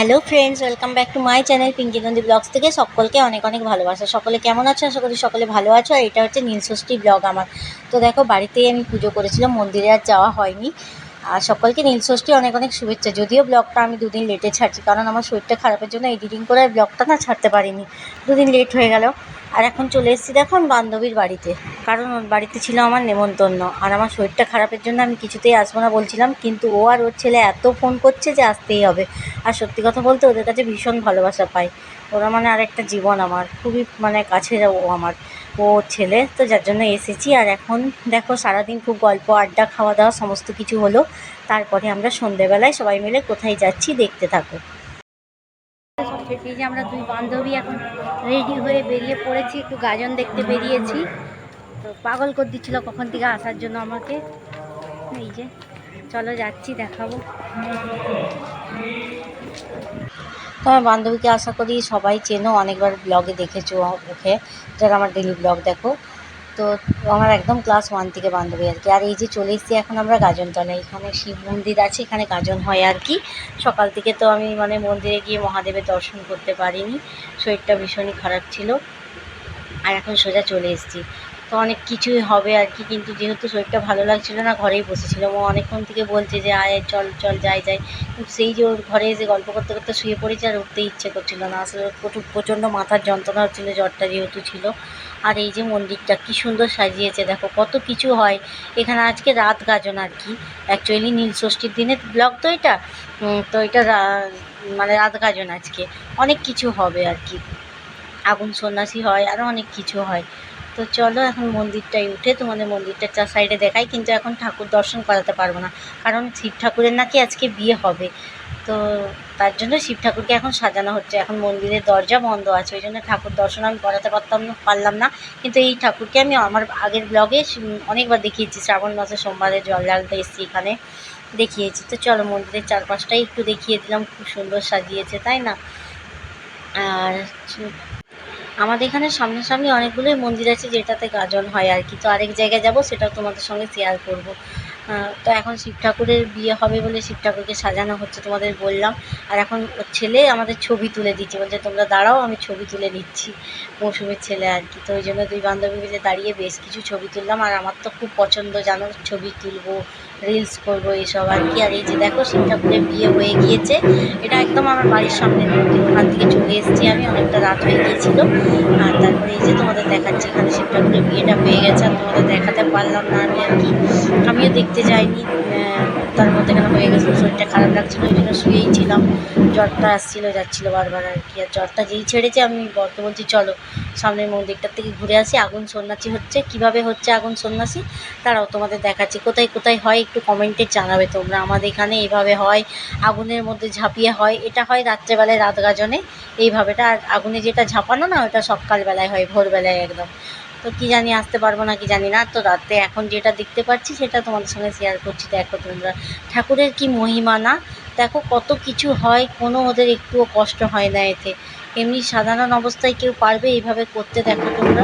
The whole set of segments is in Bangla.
Hello friends welcome back to my channel Pinki Nandi vlogs থেকে সকলকে অনেক অনেক ভালোবাসা। সকলে কেমন আছো? আশা করি সকলে ভালো আছো। আর এটা হচ্ছে নীলষষ্ঠী ব্লগ আমার। তো দেখো, বাড়িতেই আমি পুজো করেছিলাম, মন্দিরে আর যাওয়া হয়নি। আর সকলকে নীলষষ্ঠী অনেক অনেক শুভেচ্ছা। যদিও ব্লগটা আমি দুদিন লেটে ছাড়ছি, কারণ আমার শরীরটা খারাপের জন্য এডিটিং করে ব্লগটা না ছাড়তে পারিনি। দুদিন লেট হয়ে গেল। আর এখন চলে এসেছি দেখো বান্ধবীর বাড়িতে। কারণ ওর বাড়িতে ছিল আমার নেমন্তন্ন। আর আমার শরীরটা খারাপের জন্য আমি কিছুতেই আসব না বলছিলাম, কিন্তু ও আর ওর ছেলে এত ফোন করছে যে আসতেই হবে। আর সত্যি কথা বলতে ওদের কাছে ভীষণ ভালোবাসা পাই ওরা মানে আরেকটা জীবন আমার, খুবই মানে কাছের ও আমার। ও ছেলে, তো যার জন্য এসেছি। আর এখন দেখো, সারাদিন খুব গল্প, আড্ডা, খাওয়া দাওয়া, সমস্ত কিছু হলো। তারপরে আমরা সন্ধেবেলায় সবাই মিলে কোথায় যাচ্ছি দেখতে থাকো। যে আমরা দুই বান্ধবী এখন রেডি হয়ে বেরিয়ে পড়েছি, একটু গাজন দেখতে বেরিয়েছি। তো পাগল করে দিচ্ছিল কখন থেকে আসার জন্য আমাকে। এই যে, চলো যাচ্ছি, দেখাবো। তো আমার বান্ধবীকে আশা করি সবাই চেনো, অনেকবার ব্লগে দেখেছ ওকে। যারা আমার ডেলি ব্লগ দেখো। তো আমার একদম ক্লাস ওয়ান থেকে বান্ধবী আর কি। আর এই যে চলে এসেছি এখন আমরা গাজনতলায়। এখানে শিব মন্দির আছে, এখানে গাজন হয় আর কি। সকাল থেকে তো আমি মানে মন্দিরে গিয়ে মহাদেবের দর্শন করতে পারিনি। শরীরটা ভীষণই খারাপ ছিল। আর এখন সোজা চলে এসেছি। তো অনেক কিছুই হবে আর কি, কিন্তু যেহেতু শরীরটা ভালো লাগছিল না, ঘরেই বসেছিলাম। ও অনেকক্ষণ থেকে বলছে যে, আয় চল চল, যাই যাই। কিন্তু সেই যে ওর ঘরে এসে গল্প করতে করতে শুয়ে পড়েছে আর উঠতে ইচ্ছে করছিল না। আসলে প্রচুর, প্রচণ্ড মাথার যন্ত্রণা হচ্ছিল, জ্বরটা যেহেতু ছিল। আর এই যে মন্দিরটা কি সুন্দর সাজিয়েছে, দেখো কত কিছু হয়। এখানে আজকে রাত গাজন আর কি। অ্যাকচুয়ালি নীল ষষ্ঠীর দিনের ব্লগ তো এটা। তো এটা মানে রাত গাজন আজকে। অনেক কিছু হবে আর কি। আগুন সন্ন্যাসী হয় আরও অনেক কিছু হয়। তো চলো এখন মন্দিরটায় উঠে তোমাদের মন্দিরটা চার সাইডে দেখাই, কিন্তু এখন ঠাকুর দর্শন করাতে পারব না। কারণ শিব ঠাকুরের নাকি আজকে বিয়ে হবে। তো তার জন্য শিব ঠাকুরকে এখন সাজানো হচ্ছে। এখন মন্দিরের দরজা বন্ধ আছে, ওই জন্য ঠাকুর দর্শন আমি করাতে পারতাম না, পারলাম না। কিন্তু এই ঠাকুরকে আমি আমার আগের ব্লগে অনেকবার দেখিয়েছি, শ্রাবণ মাসে, সোমবারে, জল ঢালতে এসেছি এখানে দেখিয়েছি। তো চলো মন্দিরের চারপাশটাই একটু দেখিয়ে দিলাম, খুব সুন্দর সাজিয়েছে, তাই না? আর আমাদের এখানে সামনাসামনি অনেকগুলোই মন্দির আছে যেটাতে গাজন হয় আর কি। তো আরেক জায়গায় যাব, সেটাও তোমাদের সঙ্গে শেয়ার করব। তো এখন শিব ঠাকুরের বিয়ে হবে বলে শিব ঠাকুরকে সাজানো হচ্ছে তোমাদের বললাম। আর এখন ছেলে আমাদের ছবি তুলে দিচ্ছে, বলছে, তোমরা দাঁড়াও, আমি ছবি তুলে নিচ্ছি। মৌসুমের ছেলে আর কি। তো ওই জন্য দুই বান্ধবী মিলে দাঁড়িয়ে বেশ কিছু ছবি তুললাম। আর আমার তো খুব পছন্দ জানো, ছবি তুলবো রিলস করব এইসব আর কি। আর এই যে দেখো শিব ঠাকুরের বিয়ে হয়ে গিয়েছে। এটা একদম আমার বাড়ির সামনে ওখান থেকে চলে এসেছি আমি। অনেকটা রাত হয়ে গিয়েছিল। আর তারপরে এই যে তোমাদের দেখাচ্ছি এখানে শিব ঠাকুরের বিয়েটা হয়ে গেছে। আর তোমাদের দেখাতে পারলাম না আমি আর কি। আমিও দেখতে যাইনি। তার মধ্যে এখানে হয়ে গেছিল, শরীরটা খারাপ লাগছিল, ওই জন্য শুয়েই ছিলাম। জ্বরটা আসছিল, যাচ্ছিল বারবার আর কি, আর জ্বরটা যেই ছেড়েছে, আমি বরকে বলছি, চলো, সামনের মন্দিরটার থেকে ঘুরে আসি, আগুন সন্ন্যাসী হচ্ছে, কীভাবে হচ্ছে আগুন সন্ন্যাসী? তারাও তোমাদের দেখাচ্ছি, কোথায় কোথায় হয়, একটু কমেন্টে জানাবে তোমরা, আমাদের এখানে এইভাবে হয়, আগুনের মধ্যে ঝাঁপিয়ে হয়, এটা হয় রাত্রেবেলায় রাত গাজনে, এইভাবেটা, আর আগুনে যেটা ঝাঁপানো না, ওটা সকালবেলায় হয়, ভোরবেলায় একদম। তো কি জানি আসতে পারব না, কি জানি না। তো রাতে এখন যেটা দেখতে পাচ্ছি, সেটা তোমাদের সঙ্গে শেয়ার করছি। দেখো তোমরা, ঠাকুরের কি মহিমা না? দেখো কত কিছু হয়, কোনো ওদের একটুও কষ্ট হয় না এতে। এমনি সাধারণ অবস্থায় কেউ পারবে এইভাবে করতে, দেখো তোমরা।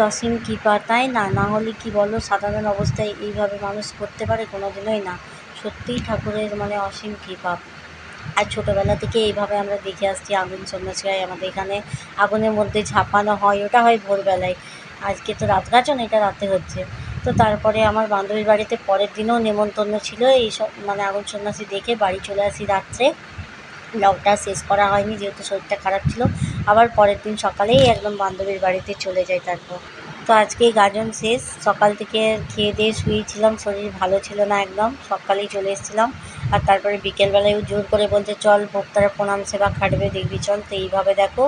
অসীম কৃপা তাই না? না হলে কি বলো, সাধারণ অবস্থায় এইভাবে মানুষ করতে পারে? কোনো দিনই না। সত্যিই ঠাকুরের মানে অসীম কৃপা। আর ছোটোবেলা থেকে এইভাবে আমরা দেখে আসছি, আগুন সন্ন্যাসীরাই আমাদের এখানে আগুনের মধ্যে ঝাঁপানো হয়, ওটা হয় ভোরবেলায়। আজকে তো রাত গাজন, এটা রাতে হচ্ছে। তো তারপরে আমার বান্ধবীর বাড়িতে পরের দিনও নেমন্তন্ন ছিল। এইসব মানে আগুন সন্ন্যাসী দেখে বাড়ি চলে আসি রাত্রে। ব্লগটা শেষ করা হয়নি, যেহেতু শরীরটা খারাপ ছিল। আবার পরের দিন সকালেই একদম বান্ধবীর বাড়িতে চলে যাই তারপর। তো আজকে গাজন শেষ। সকাল থেকে খেয়ে দিয়ে শুয়েছিলাম, শরীর ভালো ছিল না একদম। সকালেই চলে এসেছিলাম। আর তারপরে বিকেলবেলায় জোর করে বলছে, চল ভোক্তারা প্রণাম সেবা খাটবে, দেখবি, চল। তো এইভাবে দেখো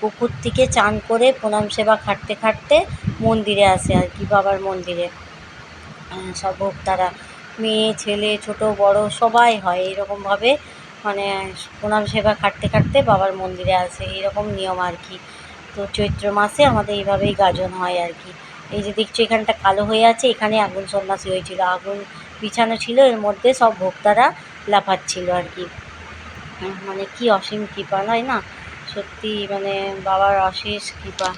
পুকুর থেকে চান করে প্রণাম সেবা খাটতে খাটতে মন্দিরে আসে আর কি, বাবার মন্দিরে। সব ভোক্তারা, মেয়ে, ছেলে, ছোট, বড়, সবাই হয় এরকমভাবে। মানে প্রণাম সেবা খাটতে খাটতে বাবার মন্দিরে আসে, এরকম নিয়ম আর কি। তো চৈত্র মাসে আমাদের এইভাবেই গাজন হয় আর কি। এই যে দেখছ এখানটা কালো হয়ে আছে, এখানে আগুন সন্ন্যাসী হয়েছিল। আগুন বিছানো ছিল, এর মধ্যে সব ভোক্তারা লাফাচ্ছিল আর কি। মানে কি অসীম কৃপা নয় না? সত্যি মানে বাবার অশেষ কৃপা।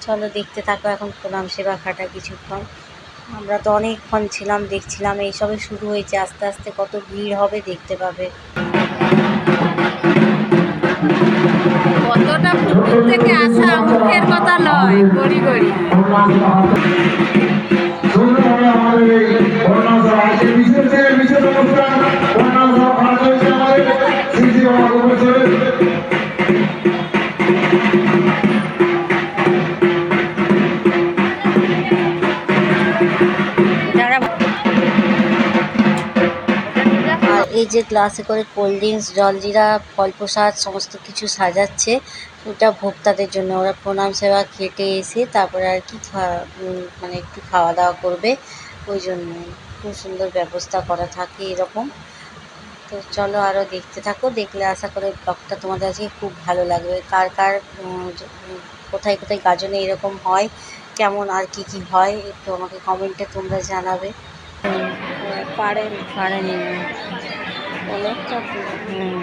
চলো দেখতে থাকো এখন প্রণাম, সেবা খাটা কিছুক্ষণ। আমরা তো অনেকক্ষণ ছিলাম দেখছিলাম এইসবে শুরু হয়েছে আস্তে আস্তে কত ভিড় হবে দেখতে পাবে। কতটা পুকুর থেকে আসা মুখের কথা নয় গড়ি গড়ি। সুন্দরভাবে আমাদের যে গ্লাসে করে কোল্ড ড্রিঙ্কস জলজিরা ফল প্রসাদ সমস্ত কিছু সাজাচ্ছে ওটা ভোক্তাদের জন্য। ওরা প্রণাম সেবা খেটে এসে তারপরে আর কি খা- উম, মানে একটু খাওয়া দাওয়া করবে ওই জন্য। খুব সুন্দর ব্যবস্থা করা থাকে এরকম। তো চলো আরও দেখতে থাকো দেখলে আশা করে ব্লগটা তোমাদের আজকে খুব ভালো লাগবে। কার কার কোথায় কোথায় গাজনে এরকম হয় কেমন আর কি কি হয় একটু আমাকে কমেন্টে তোমরা জানাবে। পারেন। পারেনি। অনেকটা হুম।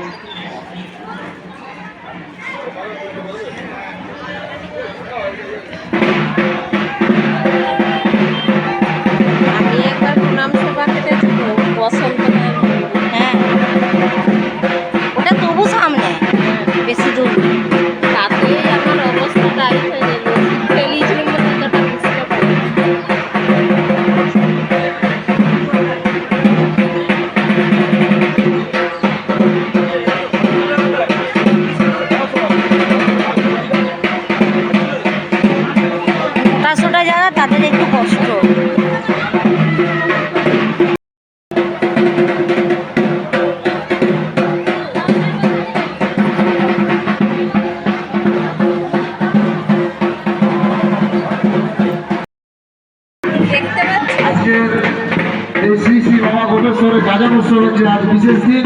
উৎসব হচ্ছে আজ বিশেষ দিন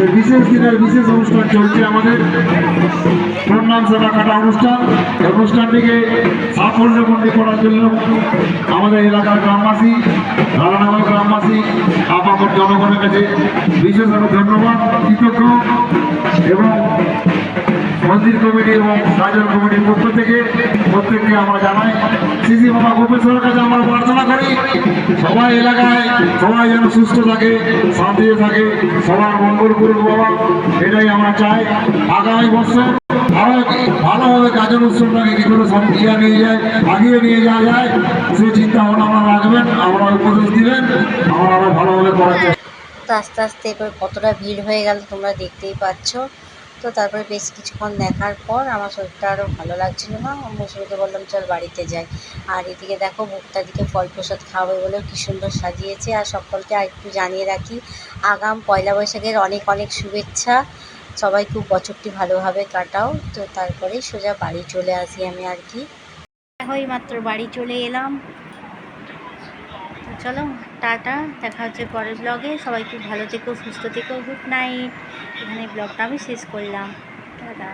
এই বিশেষ দিনের বিশেষ অনুষ্ঠান চলছে আমাদের। প্রণাম সেবা কাটা অনুষ্ঠান। অনুষ্ঠানটিকে সাফল্যমণ্ডিত করার জন্য আমাদের এলাকার গ্রামবাসী রাধানগর গ্রামবাসী, আপামর জনগণের কাছে বিশেষভাবে ধন্যবাদ, কৃতজ্ঞ এবং মন্দির কমিটি এবং রাজন কমিটির পক্ষ থেকে প্রত্যেককে আমরা জানাই। শ্রী বাবা গোপেশ্বরের কাছে আমরা প্রার্থনা করি। সবাই এলাকায়, সবাই যেন সুস্থ থাকে, শান্তিতে থাকে, সবার মঙ্গল করুক বাবা, এটাই আমরা চাই। আগামী বছর আরও ভালোভাবে কাজের উৎসবটাকে কি করে সব এগিয়ে নিয়ে যায়, আগিয়ে নিয়ে যাওয়া যায়, সেই চিন্তা ভাবনা আমরা রাখবেন আমরা উপদেশ দিবেন, আমরা আরও ভালোভাবে করার চেষ্টা আস্তে আস্তে এবার কতটা ভিড় হয়ে গেল তোমরা দেখতেই পাচ্ছ। তো তারপরে বেশ কিছুক্ষণ দেখার পর আমার শরীরটা আরও ভালো লাগছিল না। মৌসুমিকে বললাম, চল বাড়িতে যাই। আর এদিকে দেখো ভোক্তাদিকে ফল প্রসাদ খাওয়াবে বলেও কী সুন্দর সাজিয়েছে। আর সকলকে আর একটু জানিয়ে রাখি, আগাম পয়লা বৈশাখের অনেক অনেক শুভেচ্ছা। সবাই খুব বছরটি ভালোভাবে কাটাও। তো তারপরে সোজা বাড়ি চলে আসি আমি আর কি। ওই মাত্র বাড়ি চলে এলাম। চলো, টাটা, দেখা হচ্ছে পরের ব্লগে সবাই খুব ভালো থেকো, সুস্থ থেকো গুড নাইট এখানে ব্লগটা আমি শেষ করলাম। টাটা।